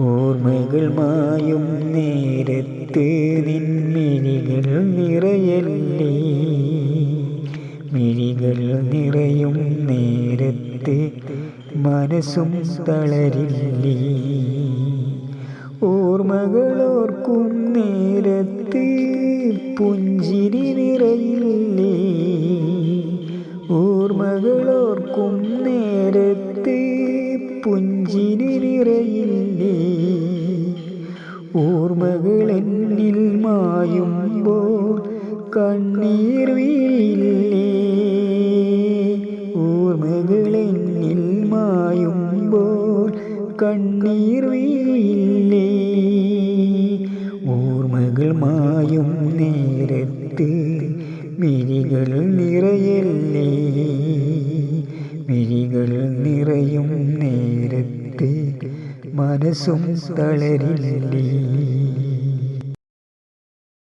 ഓർമ്മകൾ മായും നേരത്ത് നിൻമിഴികൾ നിറയല്ലേ? മിഴികൾ നിറയും നേരത്ത് മനസ്സും തളരില്ലേ? ഓർമ്മകളോർക്കും നേരത്ത് പുഞ്ചിരി നിറയില്ലേ? ഓർമ്മകളോർക്കും നേരത്ത് പുഞ്ചിരി നിറയില്ലേ? ഓർമ്മകൾ എന്നിൽ മായുമ്പോൾ കണ്ണീർ വീഴില്ലേ? ഓർമ്മകൾ എന്നിൽ മായുമ്പോൾ കണ്ണീർ വീഴില്ലേ? ഓർമ്മകൾ മായും നേരത്ത് മിഴികൾ നിറയല്ലേ? മിഴികൾ നിറയും നേരത്ത് മനസ്സും തളരില്ലേ?